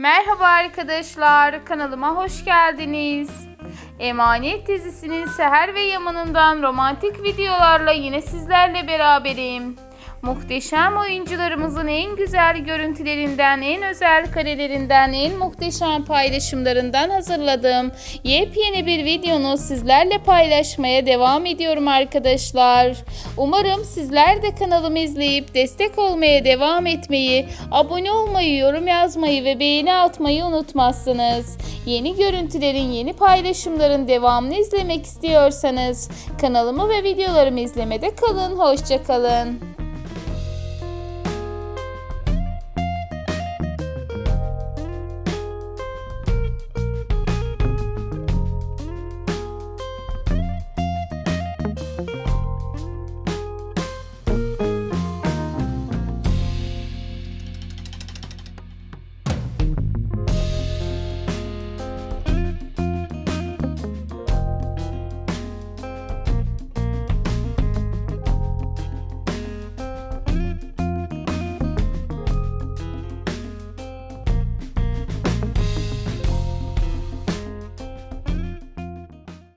Merhaba arkadaşlar, kanalıma hoş geldiniz. Emanet dizisinin Seher ve Yaman'ından romantik videolarla yine sizlerle beraberim. Muhteşem oyuncularımızın en güzel görüntülerinden, en özel karelerinden, en muhteşem paylaşımlarından hazırladığım yepyeni bir videonu sizlerle paylaşmaya devam ediyorum arkadaşlar. Umarım sizler de kanalımı izleyip destek olmaya devam etmeyi, abone olmayı, yorum yazmayı ve beğeni atmayı unutmazsınız. Yeni görüntülerin, yeni paylaşımların devamını izlemek istiyorsanız kanalımı ve videolarımı izlemede kalın. Hoşçakalın.